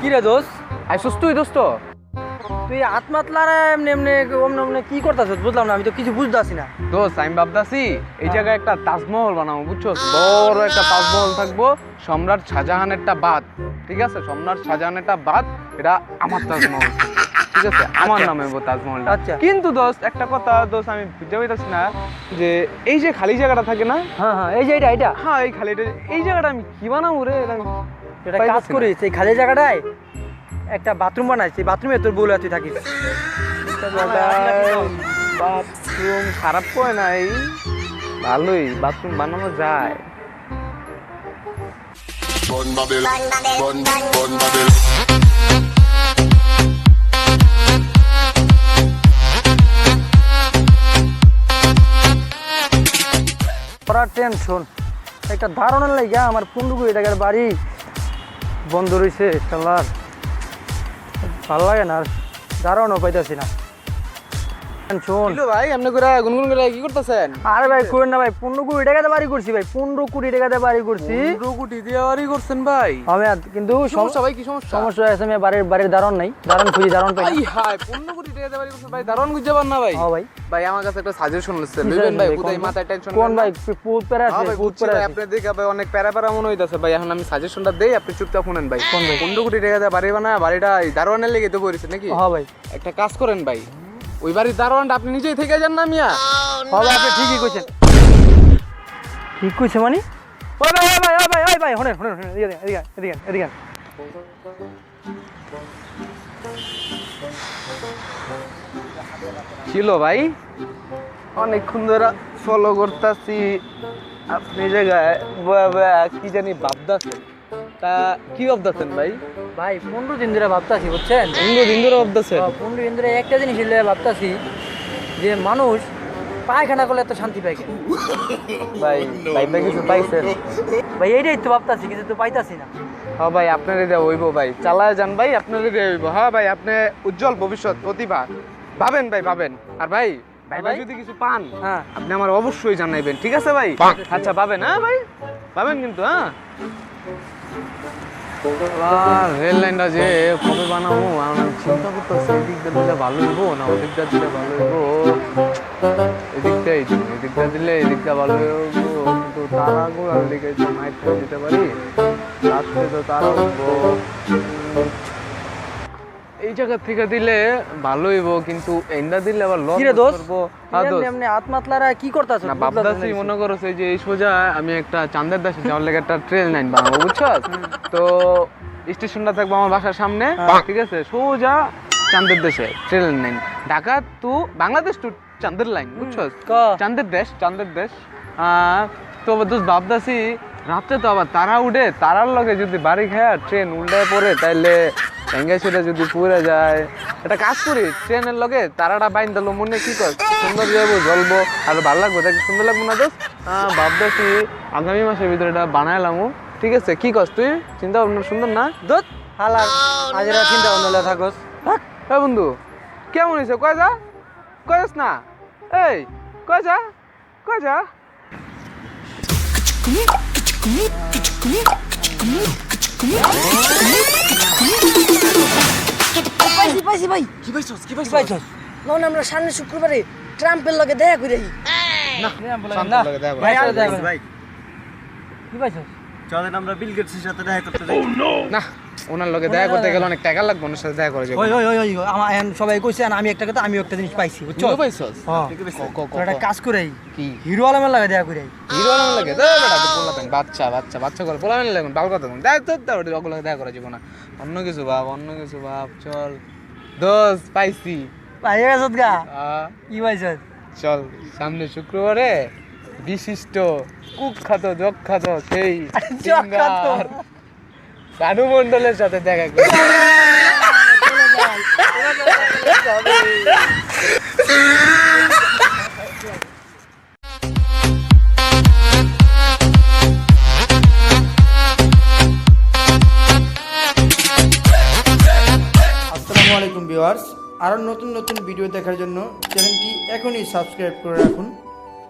কি রে দোষ আইসুস তুই দোস্ত? তুই আত্মাতলার এমনি এমনি অমনি অমনি কি করতেছ বুঝলাম না আমি তো কিছু বুঝতেছি না। দোস্ত আমি ভাবতাছি এই জায়গায় একটা তাজমহল বানাবো বুঝছ? বড় একটা তাজমহল থাকব সম্রাট শাহজাহানেরটা বাদ ঠিক আছে? সম্রাট শাহজাহানেরটা বাদ এটা আমার তাজমহল। ঠিক আছে? আমার নামে হইবো তাজমহলটা। আচ্ছা। কিন্তু দোস্ত একটা কথা দোস্ত আমি বুঝতে পারতেছি না যে এই যে খালি জায়গাটা থাকে না হ্যাঁ হ্যাঁ এই যে এটা এটা। হ্যাঁ এই খালিটা এই জায়গাটা আমি কি বানাবো রে? এটা কাজ। করিস এই খালি জায়গাটায় একটা বাথরুম বানাইছি বাথরুমে তোর বউলা তুই থাকিস বাথরুম খারাপ করে নাই ভালোই বাথরুম বানানো যায় Babel, Babel. পড়ার টেনশন একটা ধারণা লাগে আমার পুন্ডুকুড়ি টাকার বাড়ি বন্ধ রয়েছে খেলার ভালো লাগে না আর দাঁড়ানো পাইতেছি না। টেনশন ভাই আপনি করে গুনগুন করে কি করতেছেন? আরে ভাই করেন না ভাই পনেরো কোটি টাকাতে বাড়ি করছি ভাই পনেরো কোটি টাকাতে বাড়ি করছি। পনেরো কোটি দিয়ে বাড়ি করছেন ভাই? আমি কিন্তু সমস্যা ভাই কি সমস্যা? সমস্যা হয়েছে আমি বাড়ির বাড়ির ধারণ নাই ধারণ খুঁজি ধারণ পাই হাই পনেরো কোটি টাকা বাড়ি করছেন ভাই দারুণ বুঝতে পার না ভাই? হ্যাঁ ভাই। ভাই আমার কাছে একটা সাজেশন হচ্ছে কি ভাই কোথায় মাথায় টেনশন কোন ভাই পুত পেরে আছে হ্যাঁ পুত আপনি দেখে ভাই অনেক প্যারা প্যারা মনে হইতাছে ভাই এখন আমি সাজেশনটা দেই আপনি চুপচাপ শুনেন ভাই। কোন ভাই? পনেরো কোটি বাড়ি বাড়িটা দারোয়ানের লেগে তো করেছে নাকি? হ্যাঁ ভাই। একটা কাজ করেন ভাই ওই বাড়ির দারোয়ানটা আপনি নিজেই থেকে যান না মিয়া। হ্যাঁ ভাই আপনি ঠিকই কইছেন। ঠিক কইছে মানে? ওই ভাই ওই ভাই ওই ভাই ওই ভাই শুনেন শুনেন শুনেন এদিকে এদিকে এদিকে এদিকে ছিল ভাই। অনেকক্ষণ ধরে ফলো করতেছি। আপনি জায়গায় বয়া বয়া কি জানি ভাবতেছেন। তা কি ভাবতেছেন ভাই? ভাই পনেরো দিন ধরে ভাবতাছি বুঝছেন? পনেরো দিন ধরে ভাবতেছেন? পনেরো দিন ধরে একটা জিনিস ভাবতাছি যে মানুষ পায়খানা করলে এত শান্তি পায় কেন? ভাই ভাই ভাই কিছু পাইছেন? ভাই এইটাই তো ভাবতাছি কিছু তো পাইতাছি না। হ্যাঁ ভাই আপনারই দেওয়া হইব ভাই। চালায় যান ভাই আপনারই দেওয়া হইব। হ্যাঁ ভাই আপনি উজ্জ্বল ভবিষ্যৎ প্রতিভা। ভাবেন ভাই ভাবেন। আর ভাই ভাই ভাই ভাই? যদি কিছু পান হ্যাঁ। আপনি আমার অবশ্যই জানাইবেন ঠিক আছে ভাই? আচ্ছা পাবেন হ্যাঁ ভাই? পাবেন কিন্তু হ্যাঁ? রেল লাইনটা যে কবে বানাবো, আমি চিন্তা করতেছি এদিকটা দিলে ভালো হইব না ওদিকটা দিলে ভালো হইব? এদিকটাই এদিকটা দিলে এদিকটা ভালো হইব। কিন্তু তার দিকে এদিকে মাইট দিতে পারি। রাত্রে তো তারা এই জায়গা থেকে দিলে ভালো হইব কিন্তু এন্ডা দিলে আবার লস হ্যাঁ এমনি আত্মাতলারা কি করতাছ? না বাপদাসি মনে করো যে এই সোজা আমি একটা চান্দের দাসে যাওয়ার লেগে একটা ট্রেন লাইন বানাবো তো স্টেশনটা থাকব আমার বাসার সামনে হ্যাঁ। ঠিক আছে? সোজা চান্দের দেশে train line Dhaka to Bangladesh to চান্দের লাইন বুঝছ? চান্দের দেশ চান্দের দেশ। আহ, তো দোস্ত ভাবদাসি রাত্রে তো আবার তারা উঠে তারার লগে যদি বাড়ি খায় ট্রেন উল্টায় পড়ে তাইলে ভেঙ্গে সেটা যদি পুড়ে যায়। এটা কাজ করি ট্রেনের লগে তারাটা বাইন দিল মনে কি কর সুন্দর যাব জ্বলবো আর ভালো লাগবো দেখ সুন্দর লাগবো না আহ, ভাবতেছি আগামী মাসের ভিতরে এটা বানাইলামও ঠিক আছে কি কস তুই? চিন্তা ভাবনা সুন্দর না? দোত হালার আজরা চিন্তা ভাবনা থাকস। থাক হ্যাঁ বন্ধু কেমন হয়েছে কয় যা কয় যাস না? এই কয় যা কয় যা। পাইছি পাইছি ভাই কি পাইছস কি কি পাইছস? নন আমরা সামনে শুক্রবারে ট্রাম্পের লগে দেখা করে না। ভাই দেখা ভাই কি পাইছস? চলেন আমরা বিল গেটসের সাথে দেখা করতে যাই। না ওনার লগে দেখা করতে গেলে অনেক টাকা লাগবে ওনার সাথে দেখা করে যাব। ওই ওই ওই আমার সবাই কইছে আর আমি একটা কথা আমি একটা জিনিস পাইছি বুঝছ? পাইছস? হ্যাঁ ক, ক, তো একটা কাজ করে আই। কি? হিরো আলমের লাগে দেখা করে আই। হিরো আলম লাগে? দে বেটা তুই বললাম বাচ্চা বাচ্চা বাচ্চা করে লাগুন ভালো কথা বল। দেখ তোর তোর ওগুলো দেখা করা যাব না। অন্য কিছু ভাব অন্য কিছু ভাব চল। দোষ পাইছি। পাই গেছত গা? কি পাইছত চল সামনে শুক্রবারে বিশিষ্ট কুখ্যাত যখ্যাত সেই রানু মণ্ডলের সাথে দেখা করি। আসসালামু আলাইকুম ভিউয়ার্স। আরও নতুন নতুন ভিডিও দেখার জন্য চ্যানেলটি এখনই সাবস্ক্রাইব করে রাখুন।